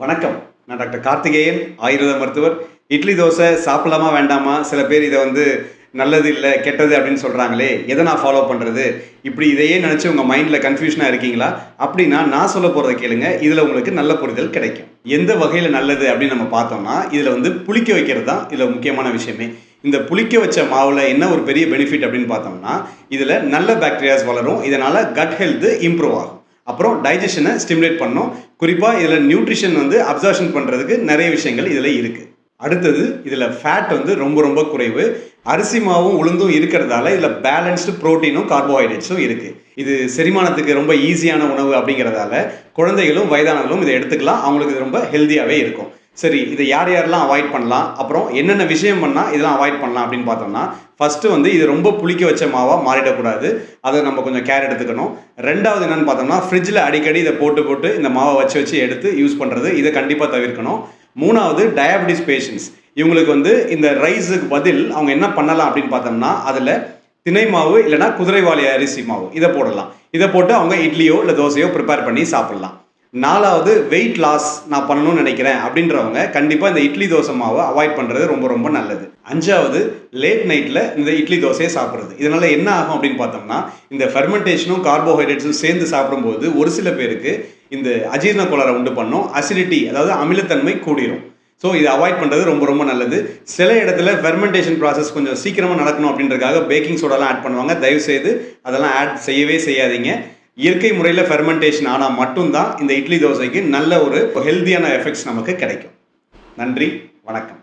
வணக்கம். நான் டாக்டர் கார்த்திகேயன் ஆயுர்வேத மருத்துவர். இட்லி தோசை சாப்பிடலாமா வேண்டாமா? சில பேர் இதை வந்து நல்லது இல்லை கெட்டது அப்படின்னு சொல்கிறாங்களே எதை நான் ஃபாலோ பண்ணுறது இப்படி இதையே நினச்சி உங்கள் மைண்டில் கன்ஃபியூஷனாக இருக்கீங்களா? அப்படின்னா நான் சொல்ல போகிறத கேளுங்க. இதில் உங்களுக்கு நல்ல புரிதல் கிடைக்கும். எந்த வகையில் நல்லது அப்படின்னு நம்ம பார்த்தோம்னா இதில் வந்து புளிக்க வைக்கிறது தான் இதில் முக்கியமான விஷயமே. இந்த புளிக்க வச்ச மாவில் என்ன ஒரு பெரிய பெனிஃபிட் அப்படின்னு பார்த்தோம்னா இதில் நல்ல பாக்டீரியாஸ் வளரும். இதனால் கட் ஹெல்த்து இம்ப்ரூவ் ஆகும். அப்புறம் டைஜஷனை ஸ்டிமுலேட் பண்ணும். குறிப்பாக இதில் நியூட்ரிஷன் வந்து அப்சர்ஷன் பண்ணுறதுக்கு நிறைய விஷயங்கள் இதில் இருக்குது அடுத்தது இதில் ஃபேட் வந்து ரொம்ப ரொம்ப குறைவு. அரிசி மாவும் உளுந்தும் இருக்கிறதால இதில் பேலன்ஸ்டு ப்ரோட்டீனும் கார்போஹைட்ரேட்ஸும் இருக்குது இது செரிமானத்துக்கு ரொம்ப ஈஸியான உணவு அப்படிங்கிறதால குழந்தைகளும் வயதானவர்களும் இதை எடுத்துக்கலாம். அவங்களுக்கு இது ரொம்ப ஹெல்த்தியாகவே இருக்கும். சரி இதை யார் யாரெல்லாம் அவாய்ட் பண்ணலாம்? அப்புறம் என்னென்ன விஷயம் பண்ணால் இதெல்லாம் அவாய்ட் பண்ணலாம் அப்படின்னு பார்த்தோம்னா ஃபஸ்ட்டு வந்து இது ரொம்ப புளிக்க வச்ச மாவாக மாறிடக்கூடாது. அதை நம்ம கொஞ்சம் கேர் எடுத்துக்கணும். ரெண்டாவது என்னென்னு பார்த்தோம்னா ஃப்ரிட்ஜில் அடிக்கடி இதை போட்டு போட்டு இந்த மாவை வச்சு வச்சு எடுத்து யூஸ் பண்ணுறது இதை கண்டிப்பாக தவிர்க்கணும். மூணாவது டயபெட்டிஸ் பேஷண்ட்ஸ் இவங்களுக்கு வந்து இந்த ரைஸுக்கு பதில் அவங்க என்ன பண்ணலாம் அப்படின்னு பார்த்தோம்னா அதில் திணை மாவு இல்லைனா குதிரைவாளி அரிசி மாவு இதை போடலாம். இதை போட்டு அவங்க இட்லியோ இல்லை தோசையோ ப்ரிப்பேர் பண்ணி சாப்பிட்லாம். நாலாவது வெயிட் லாஸ் நான் பண்ணணும்னு நினைக்கிறேன் அப்படின்றவங்க கண்டிப்பாக இந்த இட்லி தோசை மாவை அவாய்ட் பண்ணுறது ரொம்ப ரொம்ப நல்லது. அஞ்சாவது லேட் நைட்டில் இந்த இட்லி தோசையை சாப்பிட்றது. இதனால் என்ன ஆகும் அப்படின்னு பார்த்தோம்னா இந்த ஃபெர்மெண்டேஷனும் கார்போஹைட்ரேட்ஸும் சேர்ந்து சாப்பிடும்போது ஒரு சில பேருக்கு இந்த அஜீரண கோளாறை உண்டு பண்ணும். அசிடிட்டி அதாவது அமிலத்தன்மை கூடிரும். ஸோ இதை அவாய்ட் பண்ணுறது ரொம்ப ரொம்ப நல்லது. சில இடத்துல ஃபெர்மெண்டேஷன் ப்ராசஸ் கொஞ்சம் சீக்கிரமாக நடக்கணும் அப்படின்றக்காக பேக்கிங் சோடாலாம் ஆட் பண்ணுவாங்க. தயவுசெய்து அதெல்லாம் ஆட் செய்யவே செய்யாதீங்க. இயற்கை முறையில் ஃபெர்மெண்டேஷன் ஆனால் மட்டும்தான் இந்த இட்லி தோசைக்கு நல்ல ஒரு ஹெல்த்தியான எஃபெக்ட்ஸ் நமக்கு கிடைக்கும். நன்றி வணக்கம்.